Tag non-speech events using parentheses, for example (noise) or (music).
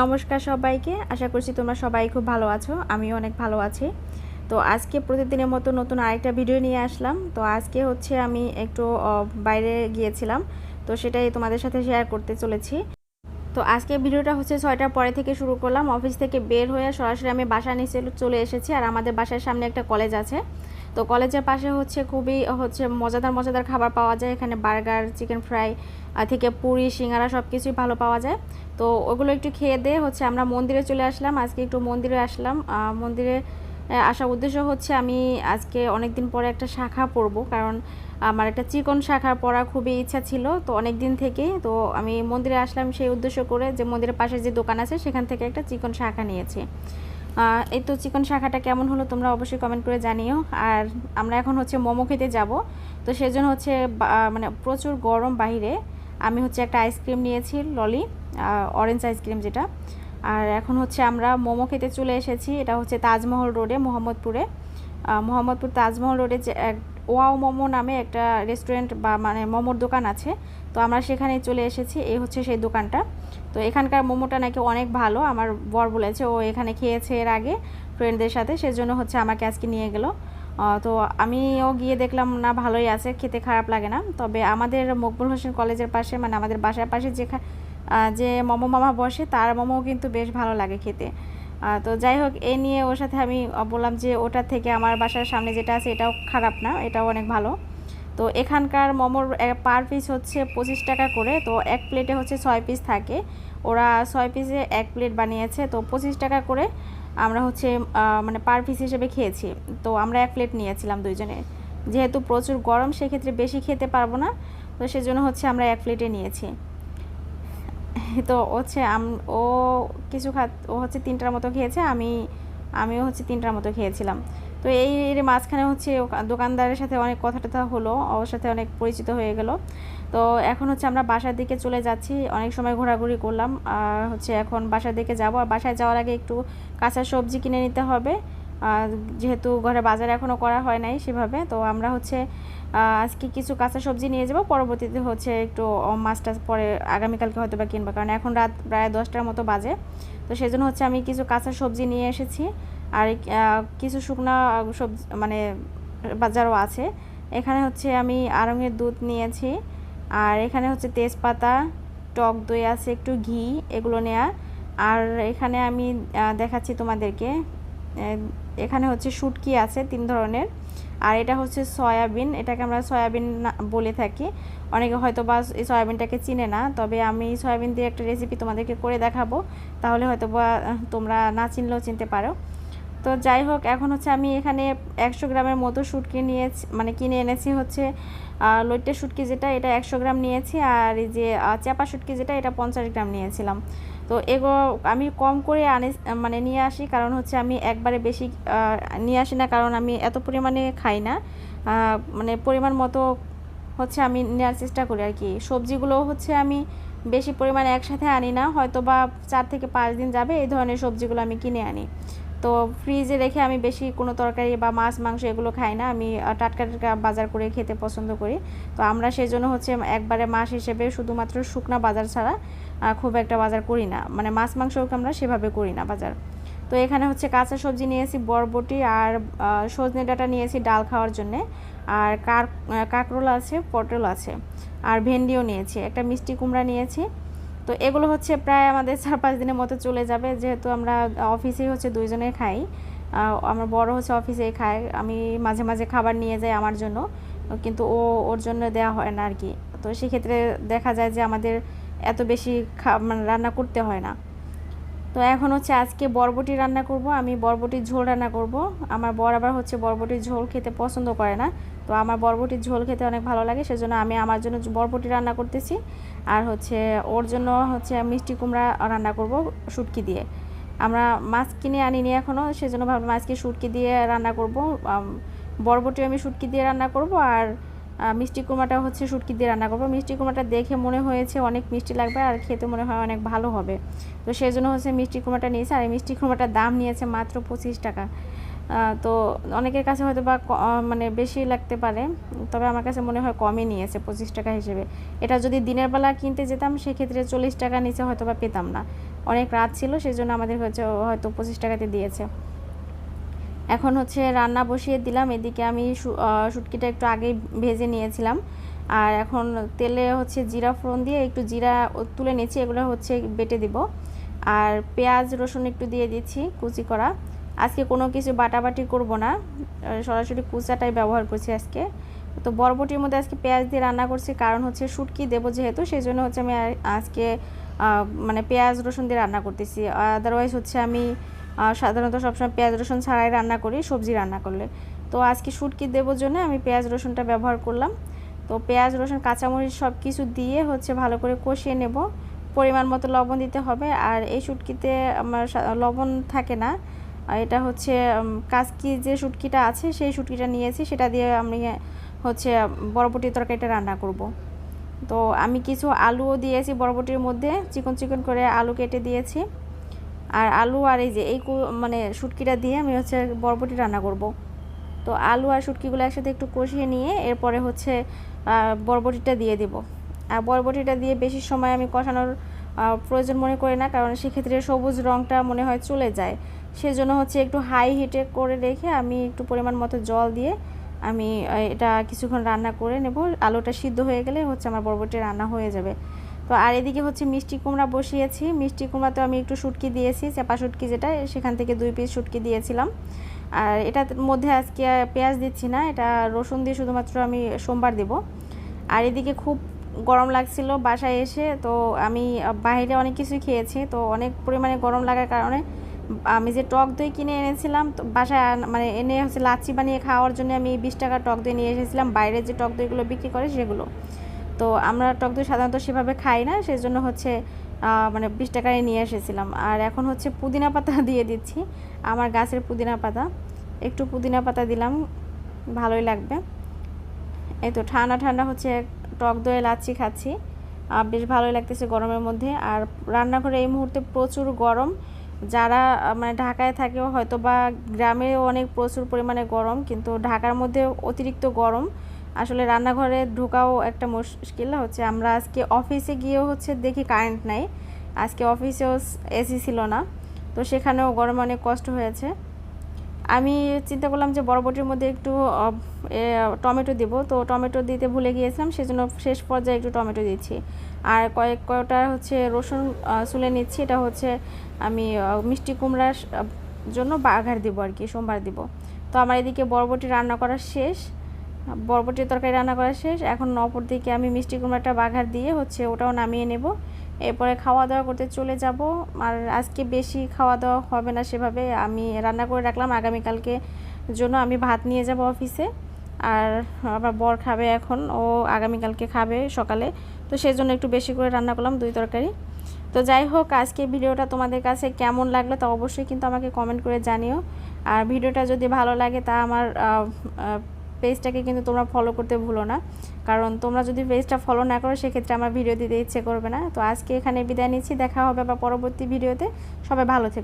নমস্কার সবাইকে। আশা করছি তোমরা সবাই খুব ভালো আছো, আমিও অনেক ভালো আছি। তো আজকে প্রতিদিনের মতো নতুন আরেকটা ভিডিও নিয়ে আসলাম। তো আজকে হচ্ছে আমি একটু বাইরে গিয়েছিলাম। তো সেটাই তোমাদের সাথে শেয়ার করতে চলেছি। তো আজকে ভিডিওটা হচ্ছে ছয়টার পরে থেকে শুরু করলাম। অফিস থেকে বের হয়ে সরাসরি আমি বাসা নিচে চলে এসেছি আর আমাদের বাসার সামনে একটা কলেজ আছে। তো কলেজের পাশে হচ্ছে খুবই হচ্ছে মজাদার মজাদার খাবার পাওয়া যায়। এখানে বার্গার, চিকেন ফ্রাই থেকে পুরি, সিঙ্গারা সব কিছুই ভালো পাওয়া যায়। তো ওগুলো একটু খেয়ে দিয়ে হচ্ছে আমরা মন্দিরে চলে আসলাম। আজকে একটু মন্দিরে আসলাম। মন্দিরে আসার উদ্দেশ্য হচ্ছে আমি আজকে অনেক দিন পরে একটা শাখা পরবো। কারণ আমার একটা চিকন শাখা পরা খুবই ইচ্ছা ছিল, তো অনেক দিন থেকেই, তো আমি মন্দিরে আসলাম সেই উদ্দেশ্য করে যে মন্দিরের পাশে যে দোকান আছে সেখান থেকে একটা চিকন শাখা নিয়েছি। এই তো চিকন শাখাটা কেমন হলো তোমরা অবশ্যই কমেন্ট করে জানিও। আর আমরা এখন হচ্ছে মোমো খেতে যাব, তো সেজন্য হচ্ছে মানে প্রচুর গরম বাইরে আমি হচ্ছে একটা আইসক্রিম নিয়েছি, ললি অরেঞ্জ আইসক্রিম যেটা। আর এখন হচ্ছে আমরা মোমো খেতে চলে এসেছি, এটা হচ্ছে তাজমহল রোডে, মোহাম্মদপুরে। মোহাম্মদপুর তাজমহল রোডে যে ওয়াও মোমো নামে একটা রেস্টুরেন্ট বা মানে মোমোর দোকান আছে। তো আমরা সেখানে চলে এসেছি এই হচ্ছে সেই দোকানটা। তো এখানকার মোমোটা নাকি অনেক ভালো আমার বর বলেছে ও এখানে খেয়েছে এর আগে ফ্রেন্ডদের সাথে সেজন্য হচ্ছে আমাকে আজকে নিয়ে গেলো। তো আমিও গিয়ে দেখলাম না ভালোই আছে খেতে খারাপ লাগে না। তবে আমাদের মকবুল হোসেন কলেজের পাশে মানে আমাদের বাসার পাশে যে খা- আহ, যে মোমো মামা বসে তার মোমো কিন্তু বেশ ভালো লাগে খেতে। তো যাই হোক এই নিয়ে ওর সাথে আমি বললাম যে ওটার থেকে আমার বাসার সামনে যেটা আছে এটাও খারাপ না, এটাও অনেক ভালো। তো এখানকার মোমোর পার পিস হচ্ছে পঁচিশ টাকা করে, তো এক প্লেটে হচ্ছে ছয় পিস থাকে। ওরা ছয় পিসে এক প্লেট বানিয়েছে, তো পঁচিশ টাকা করে আমরা হচ্ছে মানে পার পিস হিসেবে খেয়েছি। তো আমরা এক প্লেট নিয়েছিলাম দুইজনে। যেহেতু প্রচুর গরম, সেক্ষেত্রে বেশি খেতে পারব না, তো সেজন্য হচ্ছে আমরা এক প্লেটে নিয়েছি। (laughs) তো হচ্ছে ও কিছু খা, ও হচ্ছে তিনটার মতো খেয়েছে, আমি, আমিও হচ্ছে তিনটার মতো খেয়েছিলাম। তো এই, এর মাঝখানে হচ্ছে দোকানদারের সাথে অনেক কথা টথা হলো, ওর সাথে অনেক পরিচিত হয়ে গেল। তো এখন হচ্ছে আমরা বাসার দিকে চলে যাচ্ছি, অনেক সময় ঘোরাঘুরি করলাম, আর হচ্ছে এখন বাসার দিকে যাব। আর বাসায় যাওয়ার আগে একটু কাঁচা সবজি কিনে নিতে হবে। যেহেতু ঘরে বাজার এখনও করা হয় নাই সেভাবে, তো আমরা হচ্ছে আজকে কিছু কাঁচা সবজি নিয়ে যাব পরবর্তীতে হচ্ছে একটু আহ, মাছ টাছ পরে আগামীকালকে হয়তো বা কিনবো কারণ এখন রাত প্রায় দশটার মতো বাজে। তো সেই জন্য হচ্ছে আমি কিছু কাঁচা সবজি নিয়ে এসেছি আর কিছু শুকনা সবজি মানে বাজারও আছে। এখানে হচ্ছে আমি আরঙের দুধ নিয়েছি আর এখানে হচ্ছে তেজপাতা টক দই আছে একটু ঘি এগুলো নেয়া। আর এখানে আমি দেখাচ্ছি তোমাদেরকে। এখানে হচ্ছে শুটকি আছে তিন ধরনের। আর এটা হচ্ছে সয়াবিন, এটাকে আমরা সয়াবিন বলে থাকি। অনেকে হয়তো বা এই সয়াবিনটাকে চিনে না, তবে আমি সয়াবিন দিয়ে একটা রেসিপি তোমাদেরকে করে দেখাবো। তাহলে হয়তো বা তোমরা না চিনলেও চিনতে পারো। তো যাই হোক, এখন হচ্ছে আমি এখানে একশো গ্রামের মতো শুটকি নিয়েছি মানে কিনে এনেছি হচ্ছে লইট্টে শুটকি যেটা, এটা একশো গ্রাম নিয়েছি। আর এই যে চাপা শুটকি যেটা, এটা পঞ্চাশ গ্রাম নিয়েছিলাম। তো এগুলো আমি কম করে আনি মানে নিয়ে আসি, কারণ হচ্ছে আমি একবারে বেশি নিয়ে আসি না, কারণ আমি এত পরিমাণে খাই না। মানে পরিমাণ মতো হচ্ছে আমি নেওয়ার চেষ্টা করি আর কি। সবজিগুলো হচ্ছে আমি বেশি পরিমাণে একসাথে আনি না হয়তো বা চার থেকে পাঁচ দিন যাবে এই ধরনের সবজিগুলো আমি কিনে আনি। তো ফ্রিজে রেখে আমি বেশি কোনো তরকারি বা মাছ, মাংস এগুলো খাই না, আমি টাটকা টাটকা বাজার করে খেতে পছন্দ করি। তো আমরা সেই জন্য হচ্ছে একবারে মাস হিসেবে শুধুমাত্র শুকনা বাজার ছাড়া খুব একটা বাজার করি না। মানে মাছ, মাংস আমরা সেভাবে করি না বাজার। তো এখানে হচ্ছে কাঁচা সবজি নিয়েছি, বরবটি আর সজনে ডাঁটা নিয়েছি ডাল খাওয়ার জন্যে। আর কার কাঁকরোল আছে, পটল আছে, আর ভেন্ডিও নিয়েছি। একটা মিষ্টি কুমড়া নিয়েছি। তো এগুলো হচ্ছে প্রায় আমাদের চার পাঁচ দিনের মতো চলে যাবে। যেহেতু আমরা অফিসেই হচ্ছে দুইজনে খাই আমার বড় হচ্ছে অফিসেই খায় আমি মাঝে মাঝে খাবার নিয়ে যাই আমার জন্য, কিন্তু ও, ওর জন্য দেওয়া হয় না আর কি। তো সেক্ষেত্রে দেখা যায় যে আমাদের এত বেশি মানে রান্না করতে হয় না। তো এখন হচ্ছে আজকে বরবটি রান্না করব, আমি বরবটির ঝোল রান্না করব। আমার বর আবার হচ্ছে বরবটির ঝোল খেতে পছন্দ করে না। তো আমার বরবটির ঝোল খেতে অনেক ভালো লাগে, সেজন্য আমি আমার জন্য বরবটি রান্না করতেছি। আর হচ্ছে ওর জন্য হচ্ছে মিষ্টি কুমড়া রান্না করব শুটকি দিয়ে। আমরা মাছ কিনে আনিনি এখনও সেজন্য ভাবলাম আজকে শুটকি দিয়ে রান্না করব। বরবটি আমি শুটকি দিয়ে রান্না করব, আর মিষ্টি কুমড়াটা হচ্ছে শুটকি দিয়ে রান্না করব। মিষ্টি কুমড়াটা দেখে মনে হয়েছে অনেক মিষ্টি লাগবে আর খেতে মনে হয় অনেক ভালো হবে। তো সেই জন্য হচ্ছে মিষ্টি কুমড়াটা নিয়েছে আর এই মিষ্টি কুমড়াটার দাম নিয়েছে মাত্র পঁচিশ টাকা। তো অনেকের কাছে হয়তো বা মানে বেশি লাগতে পারে, তবে আমার কাছে মনে হয় কমই নিয়েছে পঁচিশ টাকা হিসেবে। এটা যদি দিনের বেলা কিনতে যেতাম, সেক্ষেত্রে চল্লিশ টাকা নিচে হয়তো বা পেতাম না। অনেক রাত ছিল সেই জন্য আমাদের হচ্ছে হয়তো পঁচিশ টাকাতে দিয়েছে। এখন হচ্ছে রান্না বসিয়ে দিলাম, এদিকে আমি শুটকিটা একটু আগেই ভেজে নিয়েছিলাম। আর এখন তেলে হচ্ছে জিরা ফোড়ন দিয়ে একটু জিরা তুলে নিয়েছি, এগুলো হচ্ছে বেটে দিব। আর পেঁয়াজ, রসুন একটু দিয়ে দিচ্ছি, কুচি করা। আজকে কোনো কিছু বাটাবাটি করব না সরাসরি কুচাটাই ব্যবহার করছি আজকে। তো বরবটির মধ্যে আজকে পেঁয়াজ দিয়ে রান্না করছি, কারণ হচ্ছে শুটকি দেবো যেহেতু সেই জন্য হচ্ছে আমি আজকে মানে পেঁয়াজ, রসুন দিয়ে রান্না করতেছি। আদারওয়াইজ হচ্ছে আমি সাধারণত সবসময় পেঁয়াজ রসুন ছাড়াই রান্না করি, সবজি রান্না করলে। তো আজকে শুটকি দেবোর জন্য আমি পেঁয়াজ রসুনটা ব্যবহার করলাম। তো পেঁয়াজ রসুন, কাঁচামরিচ সব কিছু দিয়ে হচ্ছে ভালো করে কষিয়ে নেব। পরিমাণ মতো লবণ দিতে হবে। আর এই শুটকিতে আমার লবণ থাকে না। এটা হচ্ছে কাজকি যে শুটকিটা আছে, সেই শুটকিটা নিয়েছি। সেটা দিয়ে আমি হচ্ছে বরবটির তরকারিটা রান্না করব। তো আমি কিছু আলুও দিয়েছি বরবটির মধ্যে। চিকন চিকন করে আলু কেটে দিয়েছি। আর আলু আর এই যে এই মানে শুটকিটা দিয়ে আমি হচ্ছে বরবটি রান্না করব। তো আলু আর শুটকিগুলো একসাথে একটু কষিয়ে নিয়ে এরপরে হচ্ছে বরবটিটা দিয়ে দিব। আর বরবটিটা দিয়ে বেশি সময় আমি কষানোর প্রয়োজন মনে করি না, কারণ সেক্ষেত্রে সবুজ রঙটা মনে হয় চলে যায়। সেজন্য হচ্ছে একটু হাই হিটে করে রেখে আমি একটু পরিমাণ মতো জল দিয়ে আমি এটা কিছুক্ষণ রান্না করে নেব। আলুটা সিদ্ধ হয়ে গেলে হচ্ছে আমার বরবটি রান্না হয়ে যাবে। তো আর এদিকে হচ্ছে মিষ্টি কুমড়া বসিয়েছি। মিষ্টি কুমড়াতে আমি একটু শুটকি দিয়েছি, চাপা শুটকি যেটা, সেখান থেকে দুই পিস শুটকি দিয়েছিলাম। আর এটার মধ্যে আজকে পেঁয়াজ দিচ্ছি না, এটা রসুন দিয়ে শুধুমাত্র আমি সোমবার দেব। আর এদিকে খুব গরম লাগছিল বাসায় এসে, তো আমি বাইরে অনেক কিছুই খেয়েছি, তো অনেক পরিমাণে গরম লাগার কারণে আমি যে টক দই কিনে এনেছিলাম, তো বাসায় মানে এনে হচ্ছে লাচ্ছি বানিয়ে খাওয়ার জন্য আমি বিশ টাকা টক দই নিয়ে এসেছিলাম। বাইরে যে টক দইগুলো বিক্রি করে সেগুলো। তো আমরা টক দই সাধারণত সেভাবে খাই না সেই জন্য হচ্ছে মানে বিশ টাকায় নিয়ে এসেছিলাম। আর এখন হচ্ছে পুদিনা পাতা (laughs) দিয়ে দিচ্ছি, আমার গাছের পুদিনা পাতা। একটু পুদিনা পাতা দিলাম, ভালোই লাগবে। এই তো ঠান্ডা ঠান্ডা হচ্ছে টক দই লাচ্ছি খাচ্ছি। বেশ ভালোই লাগতেছে গরমের মধ্যে। আর রান্নাঘরে এই মুহূর্তে প্রচুর গরম। যারা মানে ঢাকায় থাকেও হয়তো বা গ্রামেও অনেক প্রচুর পরিমাণে গরম, কিন্তু ঢাকার মধ্যে অতিরিক্ত গরম। আসলে রান্নাঘরে ঢোকাও একটা মুশকিল হচ্ছে। আমরা আজকে অফিসে গিয়েও হচ্ছে দেখি কারেন্ট নাই। আজকে অফিসেও এসি ছিল না। তো সেখানেও গরমে অনেক কষ্ট হয়েছে। আমি চিন্তা করলাম যে বরবটির মধ্যে একটু টমেটো দেব। তো টমেটো দিতে ভুলে গিয়েছিলাম, সেজন্য শেষ পর্যায়ে একটু টমেটো দিচ্ছি। আর কয়েক কয়টা হচ্ছে রসুন চুলে নিচ্ছি। এটা হচ্ছে আমি মিষ্টি কুমড়ার জন্য বাঘার দিব আর কি, সোমবার দিব। তো আমার এদিকে বরবটি রান্না করা শেষ। বরবটির তরকারি রান্না করা শেষ। এখন অপর দিকে আমি মিষ্টি কুমড়াটা বাঘার দিয়ে হচ্ছে ওটাও নামিয়ে নেব। এরপরে খাওয়া দাওয়া করতে চলে যাব। আর আজকে বেশি খাওয়া দাওয়া হবে না সেভাবে আমি রান্না করে রাখলাম। আগামীকালকে জন্য আমি ভাত নিয়ে যাব অফিসে। আর আবার বর খাবে এখন। ও আগামীকালকে খাবে সকালে। তো সেই জন্য একটু বেশি করে রান্না করলাম দুই তরকারি। তো যাই হোক, আজকে ভিডিওটা তোমাদের কাছে কেমন লাগল তা অবশ্যই কিন্তু আমাকে কমেন্ট করে জানিও। আর ভিডিওটা যদি ভালো লাগে তা আমার পেজটাকে কিন্তু তোমরা ফলো করতে ভুলো না। কারণ তোমরা যদি পেজটা ফলো না করো, সেক্ষেত্রে আমার ভিডিও দিতে ইচ্ছে করবে না। তো আজকে এখানে বিদায় নিচ্ছি। দেখা হবে বা পরবর্তী ভিডিওতে সবাই ভালো থেকো।